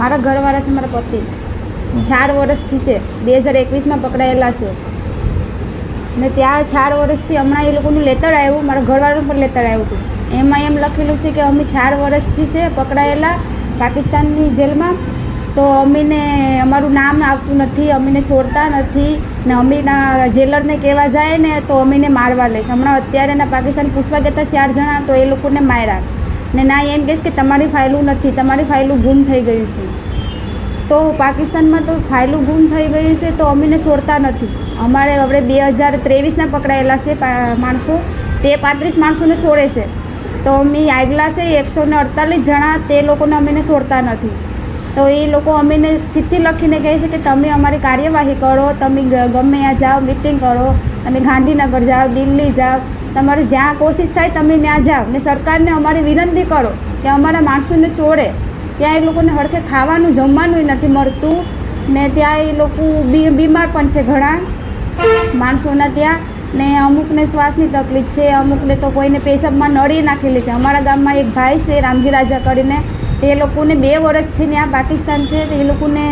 મારા ઘરવાળા છે મારા પતિ. ચાર વર્ષથી છે. બે હજાર એકવીસમાં પકડાયેલા છે. ને ત્યાં ચાર વર્ષથી હમણાં એ લોકોનું લેતર આવ્યું મારા ઘરવાળાનું પણ લેતર આવ્યું હતું. એમાં એમ લખેલું છે કે અમે ચાર વર્ષથી છે પકડાયેલા પાકિસ્તાનની જેલમાં. તો અમીને અમારું નામ આવતું નથી અમીને છોડતા નથી. ને અમીના જેલરને કહેવા જાય ને તો અમીને મારવા લેશે હમણાં અત્યારે એના પાકિસ્તાન પૂછવા ગયા ચાર જણા તો એ લોકોને માર્યા. ને ના, એમ કહેશ કે તમારી ફાઇલું નથી, તમારી ફાઇલું ગુમ થઈ ગયું છે. તો પાકિસ્તાનમાં તો ફાઇલું ગુમ થઈ ગયું છે તો અમીને છોડતા નથી. અમારે હવે બે હજાર ત્રેવીસના પકડાયેલા છે માણસો, તે પાંત્રીસ માણસોને છોડે છે. તો અમે આગલા છે એકસો ને અડતાલીસ જણા, તે લોકોને અમીને છોડતા નથી. તો એ લોકો અમીને સીધી લખીને કહે છે કે તમે અમારી કાર્યવાહી કરો, તમે ગમે ત્યાં જાઓ મિટિંગ કરો તમે ગાંધીનગર જાઓ, દિલ્હી જાઓ તમારે જ્યાં કોશિશ થાય તમે ત્યાં જાઓ. ને સરકારને અમારી વિનંતી કરો કે અમારા માણસોને છોડે ત્યાં એ લોકોને હરખે ખાવાનું, જમવાનું નથી મળતું. ને ત્યાં એ લોકો બી, બીમાર પણ છે ઘણા. માણસોના ત્યાં. ને અમુકને શ્વાસની તકલીફ છે. અમુકને તો કોઈને પેશાબમાં નળી નાખેલી છે. અમારા ગામમાં એક ભાઈ છે, રામજી રાજા કરીને. તે લોકોને બે વર્ષથી ત્યાં પાકિસ્તાન છે. તે એ લોકોને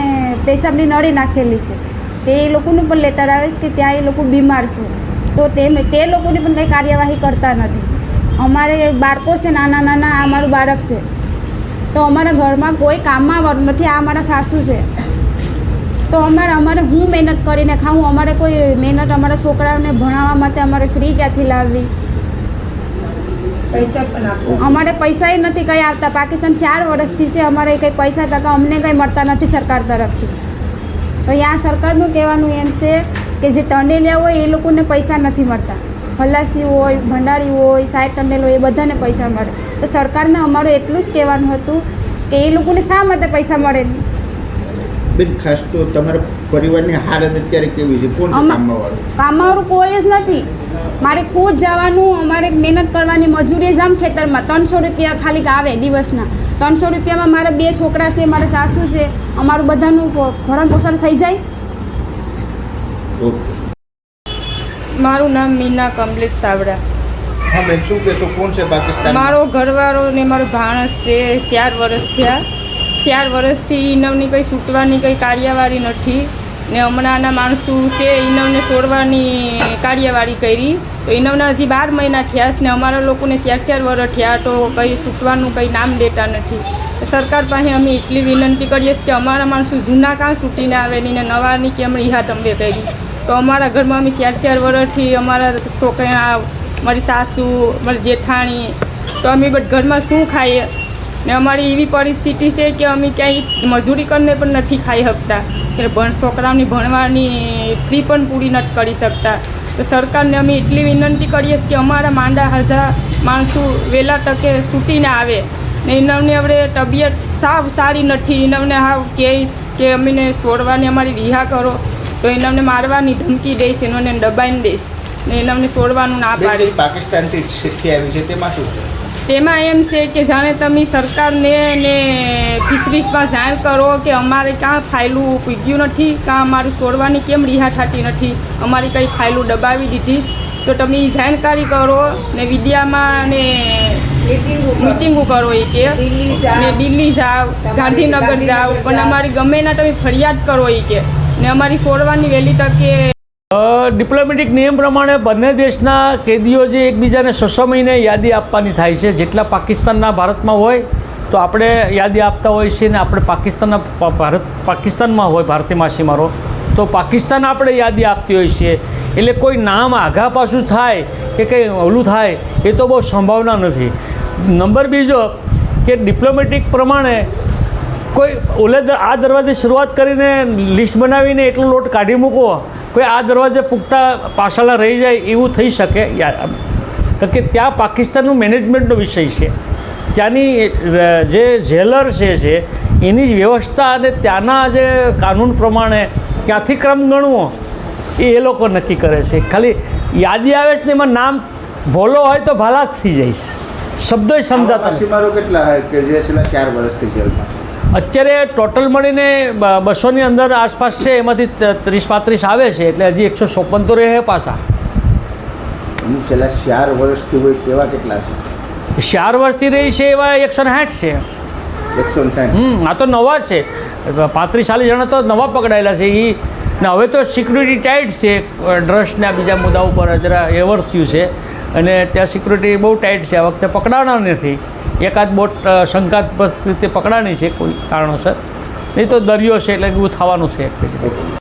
પેશાબની નળી નાખેલી છે. તે એ લોકોનું પણ લેટર આવે છે કે ત્યાં એ લોકો બીમાર છે. તો તે તે લોકોની પણ કંઈ કાર્યવાહી કરતા નથી. અમારે બાળકો છે નાના નાના આ અમારું બાળક છે. તો અમારા ઘરમાં કોઈ કામમાં નથી આ અમારા સાસુ છે. તો અમારે અમારે હું મહેનત કરીને ખાવું અમારે કોઈ મહેનત અમારા છોકરાઓને ભણાવવા માટે અમારે ફ્રી ક્યાંથી લાવવી? પૈસા અમારે પૈસા નથી કંઈ આવતા. પાકિસ્તાન ચાર વર્ષથી છે અમારે કંઈ પૈસા ટકા અમને કંઈ મળતા નથી સરકાર તરફથી. તો અહીંયા સરકારનું કહેવાનું એમ છે કે જે તંડેલિયા હોય એ લોકોને પૈસા નથી મળતા. ખલાસી હોય ભંડારી હોય સાહેબ તંડેલ હોય એ બધાને પૈસા મળે. તો સરકારને અમારું એટલું જ કહેવાનું હતું કે એ લોકોને શા માટે પૈસા મળે? બેન ખાસ તો તમારા પરિવારની હાલત અત્યારે કેવી છે? કોણ છે આમાં- કામમાં વાળું કામવાળું કોઈ જ નથી. મારે ખુદ જવાનું અમારે મહેનત કરવાની મજૂરી જ આમ ખેતરમાં. ત્રણસો રૂપિયા ખાલી આવે દિવસના. ત્રણસો રૂપિયામાં મારા બે છોકરા છે મારા સાસુ છે અમારું બધાનું ભરણ પોષણ થઈ જાય? મારું નામ મીના કમલેશ સાવડા હા બેન શું કહેશો? કોણ છે પાકિસ્તાન મારો ઘરવાળો ને મારો ભાણસ છે ચાર વર્ષ થયા. ચાર વર્ષથી નવની કંઈ છૂટવાની કંઈ કાર્યવાહી નથી. ને હમણાંના માણસો છે ઇનવને છોડવાની કાર્યવાહી કરી. તો ઇનવના હજી બાર મહિના થયા છે ને અમારા લોકોને ચાર ચાર વર્ષ થયા તો કંઈ છૂટવાનું કંઈ નામ દેતા નથી. સરકાર પાસે અમે એટલી વિનંતી કરીએ છીએ કે અમારા માણસો જૂના કાં છૂટીને આવે નહીં ને નવાની કેમ ઈહા તમે કરી. તો અમારા ઘરમાં અમે ચાર ચાર વર્ષથી અમારા છોકરા, મારી સાસુ, મારી જેઠાણી, તો અમે બધ ઘરમાં શું ખાઈએ? ને અમારી એવી પરિસ્થિતિ છે કે અમે ક્યાંય મજૂરી કરીને પણ નથી ખાઈ શકતા. કે ભણ છોકરાઓની ભણવાની ફી પણ પૂરી નથી કરી શકતા. તો સરકારને અમે એટલી વિનંતી કરીએ કે અમારા માંડા હજાર માણસો વહેલા તકે છૂટીને આવે. ને એમને હવે તબિયત સાવ સારી નથી. એમને હાવ કહીશ કે અમને છોડવાની અમારી રિહા કરો. તો એમને મારવાની ધમકી દઈશ એનોને દબાઈને દઈશ. ને એમને છોડવાનું ના પાડે પાડીશ. પાકિસ્તાનથી શીખી આવી છે તેમાં શું તેમાં એમ છે કે જાણે તમે સરકારને ને ફિશરીઝમાં જાણ કરો કે અમારે કાં ફાઇલું પૂગ્યું નથી કાં અમારું છોડવાની કેમ રિહા થતી નથી અમારી કંઈ ફાઇલું દબાવી દીધી તો તમે જાણકારી કરો ને વિદ્યામાં ને મિટિંગો કરો એ કે. ને દિલ્હી જાઓ ગાંધીનગર જાઓ પણ અમારી ગમે ના તમે ફરિયાદ કરો એ કે. ને અમારી છોડવાની વહેલી તકે ડિપ્લોમેટિક નિયમ પ્રમાણે બંને દેશના કેદીઓ જે એકબીજાને છસો મહિને યાદી આપવાની થાય છે, જેટલા પાકિસ્તાનના ભારતમાં હોય, તો આપણે યાદી આપતા હોઈએ છીએ ને આપણે પાકિસ્તાનના ભારત, પાકિસ્તાનમાં હોય, ભારતીય માછીમારો, તો પાકિસ્તાન આપણે યાદી આપતી હોઈએ છીએ એટલે કોઈ નામ આઘા પાછું થાય કે કંઈ ઓલું થાય, એ તો બહુ સંભાવના નથી. નંબર બીજો, કે ડિપ્લોમેટિક પ્રમાણે કોઈ ઓલે આ દરવાજે શરૂઆત કરીને લિસ્ટ બનાવીને એટલો લોટ કાઢી મૂકો કોઈ આ દરવાજે પૂગતા પાછળના રહી જાય એવું થઈ શકે યા- કારણ કે ત્યાં પાકિસ્તાનનું મેનેજમેન્ટનો વિષય છે. ત્યાંની જે જેલર છે છે એની જ વ્યવસ્થા અને ત્યાંના જે કાનૂન પ્રમાણે ક્યાંથી ક્રમ ગણવો એ એ લોકો નક્કી કરે છે. ખાલી યાદી આવે છે ને એમાં નામ ભોલો હોય તો ભાલા જ થઈ જઈશ શબ્દોય સમજાતા કેટલા કે જે છેલ્લા ચાર વર્ષથી જેલમાં? અત્યારે ટોટલ મળીને બસોની અંદર આસપાસ છે એમાંથી ત્રીસ પાંત્રીસ આવે છે એટલે હજી એકસો ચોપન તો રહે પાછા. છેલ્લા ચાર વર્ષથી હોય તેવા કેટલા છે? ચાર વર્ષથી રહી છે એવા એકસો ને સાઠ છે. એકસો હમ આ તો નવા છે. પાંત્રીસ ચાલીસ જણા તો નવા પકડાયેલા છે એ ને હવે તો સિક્યુરિટી ટાઈટ છે ડ્રગ્સના બીજા મુદ્દા ઉપર જરા એવર થયું છે. અને ત્યાં સિક્યુરિટી બહુ ટાઈટ છે. આ વખતે પકડાણા નથી. એકાદ બોટ શંકાસ્પદ રીતે પકડાણી છે કોઈ કારણોસર. નહીં તો દરિયો છે એટલે એવું થવાનું છે.